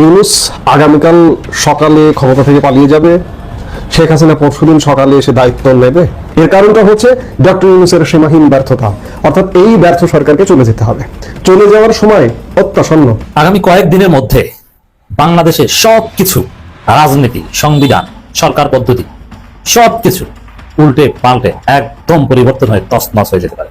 ইউনুস আগামীকাল সকালে ক্ষমতা থেকে পালিয়ে যাবে। শেখ হাসিনা পরশুদিন সকালে এসে দায়িত্ব নেবে। এর কারণটা হচ্ছে ডক্টর ইউনুসের সীমাহীন ব্যর্থতা। অর্থাৎ এই ব্যর্থ সরকারকে চলে যেতে হবে। চলে যাওয়ার সময় অত্যাসন্ন। আগামী কয়েকদিনের মধ্যে বাংলাদেশে সব কিছু রাজনীতি, সংবিধান, সরকার পদ্ধতি সব কিছু উল্টে পাল্টে একদম পরিবর্তন হয়ে তছনছ হয়ে যেতে পারে।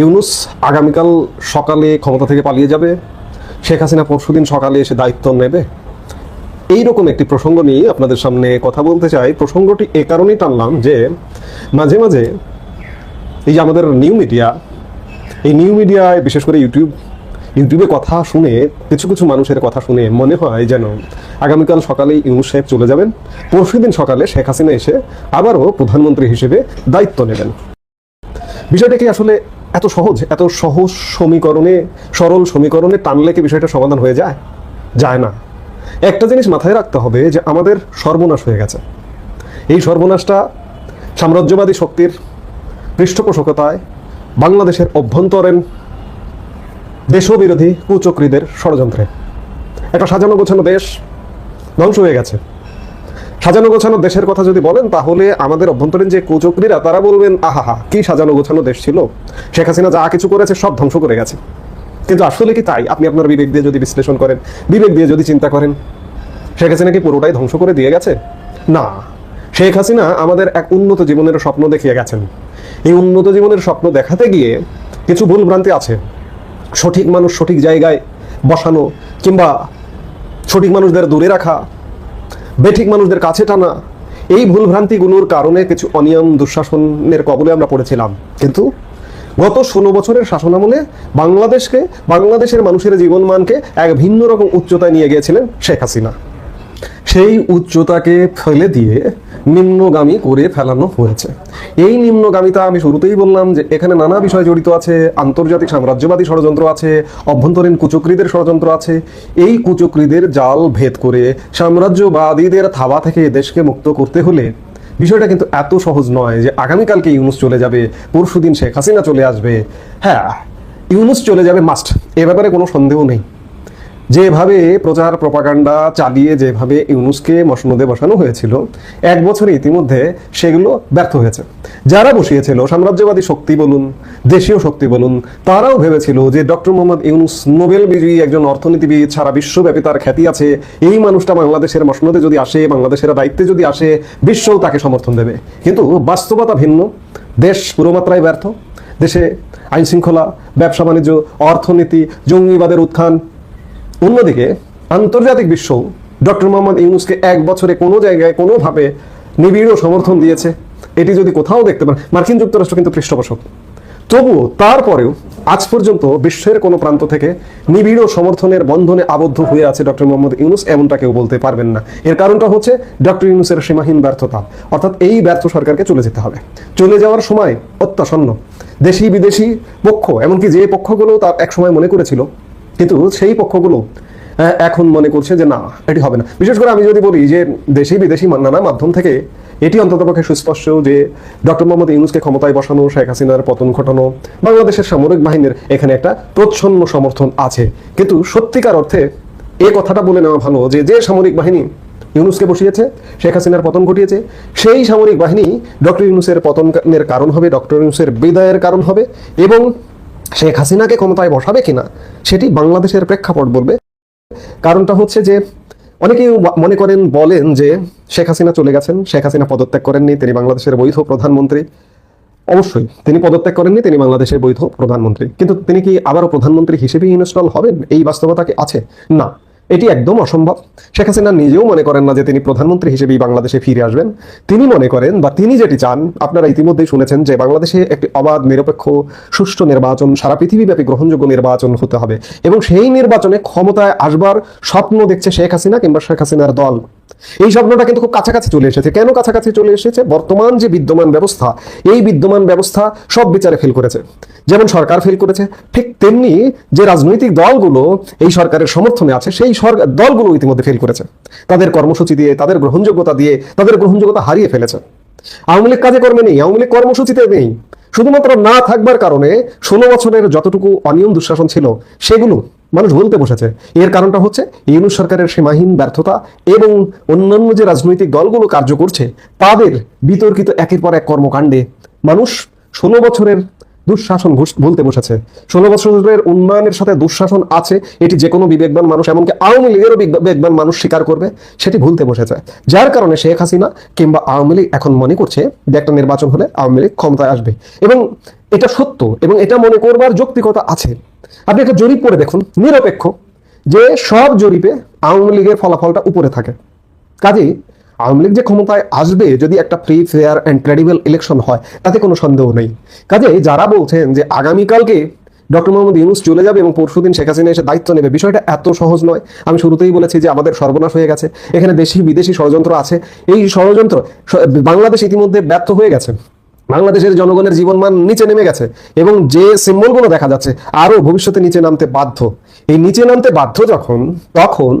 ইউনুস আগামীকাল সকালে ক্ষমতা থেকে পালিয়ে যাবে। শেখ হাসিনা পরশুদিন সকালে এসে দায়িত্ব নেবে। এইরকম একটি প্রসঙ্গ নিয়ে আপনাদের সামনে কথা বলতে চাই। প্রসঙ্গটি এ কারণেই টানলাম যে, মাঝে মাঝে এই যে আমাদের নিউ মিডিয়া, এই নিউ মিডিয়ায়, বিশেষ করে ইউটিউব, ইউটিউবে কথা শুনে, কিছু কিছু মানুষের কথা শুনে মনে হয় যেন আগামীকাল সকালে ইউনুস সাহেব চলে যাবেন। পরশুদিন সকালে শেখ হাসিনা এসে আবারও প্রধানমন্ত্রী হিসেবে দায়িত্ব নেবেন। বিষয়টা কি আসলে এত সহজ এত সহজ সমীকরণে, সরল সমীকরণে টানলে কি বিষয়টা সমাধান হয়ে যায়? যায় না। একটা জিনিস মাথায় রাখতে হবে যে আমাদের সর্বনাশ হয়ে গেছে। এই সর্বনাশটা সাম্রাজ্যবাদী শক্তির পৃষ্ঠপোষকতায় বাংলাদেশের অভ্যন্তরীণ দেশবিরোধী কুচক্রীদের ষড়যন্ত্রে। একটা সাজানো গোছানো দেশ ধ্বংস হয়ে গেছে। সাজানো গোছানো দেশের কথা যদি বলেন, তাহলে আমাদের অভ্যন্তরীণ যে কুচক্রীরা, তারা বলবেন আহা কি সাজানো গোছানো দেশ ছিল? শেখ হাসিনা যা কিছু করেছে সব ধ্বংস করে গেছে। কিন্তু আসলে কি তাই? আপনি আপনার বিবেক দিয়ে যদি বিশ্লেষণ করেন, বিবেক দিয়ে যদি চিন্তা করেন, শেখ হাসিনা কি পুরোটাই ধ্বংস করে দিয়ে গেছে? না। শেখ হাসিনা আমাদের এক উন্নত জীবনের স্বপ্ন দেখিয়ে গেছেন। এই উন্নত জীবনের স্বপ্ন দেখাতে গিয়ে কিছু ভুল ভ্রান্তি আছে। সঠিক মানুষ সঠিক জায়গায় বসানো কিংবা সঠিক মানুষদের দূরে রাখা বেঠিক মানুষদের কাছে টানা। এই ভুলভ্রান্তিগুলোর কারণে কিছু অনিয়ম, দুঃশাসনের কবলে আমরা পড়েছিলাম। কিন্তু গত ষোলো বছরের শাসনামলে বাংলাদেশকে, বাংলাদেশের মানুষের জীবনমানকে এক ভিন্ন রকম উচ্চতায় নিয়ে গিয়েছিলেন শেখ হাসিনা। সেই উচ্চতাকে ফেলে দিয়ে নিম্নগামী করে ফেলানো হয়েছে। এই নিম্নগামিতা আমি শুরুতেই বললাম যে এখানে নানা বিষয় জড়িত আছে, আন্তর্জাতিক সাম্রাজ্যবাদী ষড়যন্ত্র আছে, অভ্যন্তরীণ কুচক্রীদের ষড়যন্ত্র আছে। এই কুচক্রীদের জাল ভেদ করে সাম্রাজ্যবাদীদের থাবা থেকে দেশকে মুক্ত করতে হলে বিষয়টা কিন্তু এত সহজ নয় যে আগামীকালকে ইউনুস চলে যাবে, পরশুদিন শেখ হাসিনা চলে আসবে। হ্যাঁ ইউনুস চলে যাবে মাস্ট, এ ব্যাপারে কোনো সন্দেহ নেই। যেভাবে প্রচার প্রপাগান্ডা চালিয়ে যেভাবে ইউনুসকে মসনদে বসানো হয়েছিল, এক বছরে ইতিমধ্যে সেগুলো ব্যর্থ হয়েছে। যারা বসিয়েছিল, সাম্রাজ্যবাদী শক্তি বলুন, দেশীয় শক্তি বলুন, তারাও ভেবেছিল যে ডক্টর মোহাম্মদ ইউনুস নোবেল বিজয়ী একজন অর্থনীতিবিদ সারা বিশ্বব্যাপী তার খ্যাতি আছে। এই মানুষটা বাংলাদেশের মসনদে যদি আসে, বাংলাদেশের দায়িত্বে যদি আসে, বিশ্বও তাকে সমর্থন দেবে। কিন্তু বাস্তবতা ভিন্ন। দেশ পুরোমাত্রায় ব্যর্থ। দেশে আইন শৃঙ্খলা ব্যবসা বাণিজ্য অর্থনীতি, জঙ্গিবাদের উত্থান অন্যদিকে আন্তর্জাতিক বিশ্ব ডক্টর মোহাম্মদ ইউনুসকে এক বছরে কোনো জায়গায় কোনোভাবে নিবিড় সমর্থন দিয়েছে। এটি যদি কোথাও দেখতে পান, মার্কিন যুক্তরাষ্ট্র কিন্তু পৃষ্ঠপোষক। তবুও তারপরেও আজ পর্যন্ত বিশ্বের কোনো প্রান্ত থেকে নিবিড় সমর্থনের বন্ধনে আবদ্ধ হয়ে আছে ডক্টর মোহাম্মদ ইউনুস, এমনটা কেউ বলতে পারবেন না। এর কারণটা হচ্ছে ডক্টর ইউনুসের সীমাহীন ব্যর্থতা। অর্থাৎ এই ব্যর্থ সরকারকে চলে যেতে হবে। চলে যাওয়ার সময় অত্যাসন্ন দেশি বিদেশি পক্ষ, এমনকি যে পক্ষগুলো তার এক সময় মনে করেছিল কিন্তু সেই পক্ষগুলো এখন মনে করছে যে না, এটি হবে না। বিশেষ করে আমি যদি বলি যে দেশি বিদেশি নানা মাধ্যম থেকে এটি অন্ততপক্ষে সুস্পষ্ট যে ডক্টর মোহাম্মদ ইউনুসকে ক্ষমতায় বসানো, শেখ হাসিনার পতন ঘটানো, বাংলাদেশের সামরিক বাহিনীর এখানে একটা প্রচ্ছন্ন সমর্থন আছে। কিন্তু সত্যিকার অর্থে এ কথাটা বলে নেওয়া ভালো যে যে সামরিক বাহিনী ইউনুসকে বসিয়েছে, শেখ হাসিনার পতন ঘটিয়েছে, সেই সামরিক বাহিনী ডক্টর ইউনুসের পতনের কারণ হবে, ডক্টর ইউনুসের বিদায়ের কারণ হবে এবং শেখ হাসিনাকে ক্ষমতায় বসাবে কিনা, সেটি বাংলাদেশের প্রেক্ষাপট বলবে। কারণটা হচ্ছে যে, অনেকেই মনে করেন, বলেন যে শেখ হাসিনা চলে গেছেন, শেখ হাসিনা পদত্যাগ করেননি, তিনি বাংলাদেশের বৈধ প্রধানমন্ত্রী। অবশ্যই, তিনি পদত্যাগ করেননি, তিনি বাংলাদেশের বৈধ প্রধানমন্ত্রী। কিন্তু তিনি কি আবারও প্রধানমন্ত্রী হিসেবেই ইনস্টল হবেন? এই বাস্তবতা কি আছে? না। এটি একদম অসম্ভব। শেখ হাসিনা নিজেও মনে করেন না যে তিনি প্রধানমন্ত্রী হিসেবেই বাংলাদেশে ফিরে আসবেন। তিনি মনে করেন বা তিনি যেটি চান, আপনারা ইতিমধ্যেই শুনেছেন যে বাংলাদেশে একটি অবাধ, নিরপেক্ষ, সুষ্ঠু নির্বাচন, সারা পৃথিবীব্যাপী গ্রহণযোগ্য নির্বাচন হতে হবে। এবং সেই নির্বাচনে ক্ষমতায় আসবার স্বপ্ন দেখছে শেখ হাসিনা কিংবা শেখ হাসিনার দল। এই স্বপ্নটা কিন্তু খুব কাছাকাছি চলে এসেছে। কেন কাছাকাছি চলে এসেছে? বর্তমান যে বিদ্যমান ব্যবস্থা, এই বিদ্যমান ব্যবস্থা সব বিচারে ফেল করেছে। যেমন সরকার ফেল করেছে, ঠিক তেমনি যে রাজনৈতিক দলগুলো এই সরকারের সমর্থনে আছে, সেই সরকার দলগুলো ইতিমধ্যে ফেল করেছে। তাদের কর্মসূচি দিয়ে, তাদের গ্রহণযোগ্যতা দিয়ে, তাদের গ্রহণযোগ্যতা হারিয়ে ফেলেছে। আওয়ামী কাজে কর্মে নেই, আওয়ামী লীগ কর্মসূচিতে নেই। শুধুমাত্র না থাকবার কারণে ষোলো বছরের যতটুকু অনিয়ম দুঃশাসন ছিল, সেগুলো মানুষ বলতে বসেছে। এর কারণটা হচ্ছে ইউনুস সরকারের সীমাহীন ব্যর্থতা এবং অন্যান্য যে রাজনৈতিক দলগুলো কার্য করছে, তাদের বিতর্কিত একের পর এক কর্মকাণ্ডে মানুষ ষোলো বছরের দুঃশাসন ভুলতে বসেছে। ষোলো বছরের উন্নয়নের সাথে দুঃশাসন আছে, এটি যে কোনো বিবেকবান মানুষ, এমনকি আওয়ামী লীগেরও বিবেকবান মানুষ স্বীকার করবে, সেটি ভুলতে বসেছে। যার কারণে শেখ হাসিনা কিংবা আওয়ামী লীগ এখন মনে করছে যে একটা নির্বাচন হলে আওয়ামী লীগ ক্ষমতায় আসবে। এবং এটা সত্য এবং এটা মনে করবার যৌক্তিকতা আছে। আপনি একটা জরিপ করে দেখুন, নিরপেক্ষ, যে সব জরিপে আওয়ামী লীগের ফলাফলটা উপরে থাকে। কাজেই আওয়ামী লীগ যে ক্ষমতায় আসবে, যদি একটা free fair and credible election হয়, তাতে কোনো সন্দেহ নেই। কাজে যারা বলছেন যে আগামীকালকে ডক্টর মোহাম্মদ ইউনুস চলে যাবে এবং পরশুদিন শেখ হাসিনা এসে দায়িত্ব নেবে, বিষয়টা এত সহজ নয়। আমি শুরুতেই বলেছি যে আমাদের সর্বনাশ হয়ে গেছে। এখানে দেশি বিদেশি ষড়যন্ত্র আছে। এই ষড়যন্ত্র বাংলাদেশ ইতিমধ্যে ব্যর্থ হয়ে গেছে। বাংলাদেশের জনগণের জীবনমান নিচে নেমে গেছে এবং যে সিম্বলগুলো দেখা যাচ্ছে আরও ভবিষ্যতে নিচে নামতে বাধ্য। এই নিচে নামতে বাধ্য যখন, তখন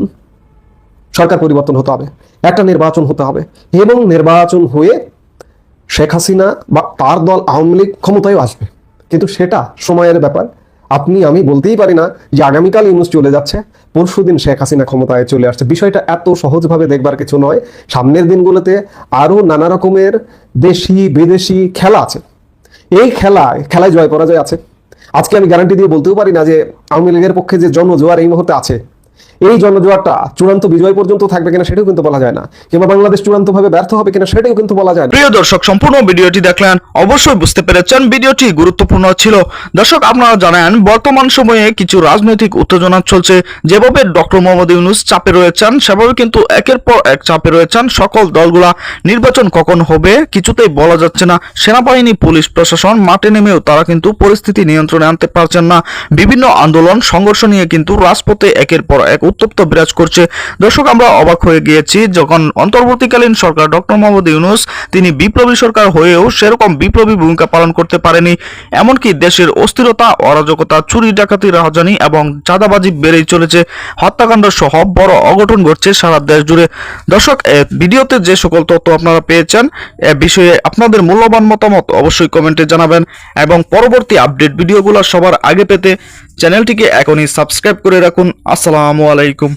সরকার পরিবর্তন হতে হবে, একটা নির্বাচন হতে হবে এবং নির্বাচন হয়ে শেখ হাসিনা বা তার দল আওয়ামী লীগ ক্ষমতায় আসবে। কিন্তু সেটা সময়ের ব্যাপার। আপনি, আমি বলতেই পারি না যে আগামীকাল ইউনুস চলে যাচ্ছে পরশু দিন শেখ হাসিনা ক্ষমতায় চলে আসছে। বিষয়টা এত সহজভাবে দেখবার কিছু নয়। সামনের দিনগুলোতে আরও নানা রকমের দেশি, বিদেশি খেলা আছে। এই খেলায় খেলায় জয় পরাজয় আছে। আজকে আমি গ্যারান্টি দিয়ে বলতেও পারি না যে আওয়ামী লীগের পক্ষে যে জনজোয়ার এই মুহূর্তে আছে এই জনজোয়ারটা চূড়ান্ত বিজয় পর্যন্ত থাকবে কিনা সেটাও কিন্তু বলা যায় না। কিংবা বাংলাদেশ চূড়ান্তভাবে ব্যর্থ হবে কিনা সেটাও কিন্তু বলা যায় না। প্রিয় দর্শক, সম্পূর্ণ ভিডিওটি দেখলেন, অবশ্যই বুঝতে পেরেছেন ভিডিওটি গুরুত্বপূর্ণ ছিল। দর্শক, আপনারা জানেন, বর্তমান সময়ে কিছু রাজনৈতিক উত্তেজনা চলছে। যেভাবে ডক্টর মোহাম্মদ ইউনুস চাপে রয়েছেন, সেভাবে কিন্তু একের পর এক চাপে রয়েছেন সকল দলগুলা। নির্বাচন কখন হবে কিছুতেই বলা যাচ্ছে না। সেনাবাহিনী, পুলিশ প্রশাসন মাঠে নেমেও তারা কিন্তু পরিস্থিতি নিয়ন্ত্রণে আনতে পারছেন না। বিভিন্ন আন্দোলন, সংঘর্ষ নিয়ে কিন্তু রাজপথে একের পর এক উত্তপ্ত বিরাজ করছে। দর্শক, আমরা অবাক হয়ে গিয়েছি যখন অন্তর্বর্তীকালীন সরকার ডক্টর মোহাম্মদ ইউনুস, তিনি বিপ্লবী সরকার হয়েও সেরকম বিপ্লবী ভূমিকা পালন করতে পারেনি। এমনকি দেশের অস্থিরতা, অরাজকতা, চুরি ডাকাতি রাজধানী এবং চাঁদাবাজি বেড়েই চলেছে। হত্যাকাণ্ড সহ বড় অঘটন ঘটছে সারা দেশ জুড়ে। দর্শক ভিডিওতে যে সকল তথ্য আপনারা পেয়েছেন, এ বিষয়ে আপনাদের মূল্যবান মতামত অবশ্যই কমেন্টে জানাবেন এবং পরবর্তী আপডেট ভিডিওগুলো সবার আগে পেতে চ্যানেলটিকে এখনই সাবস্ক্রাইব করে রাখুন। আসসালামু আলাইকুম।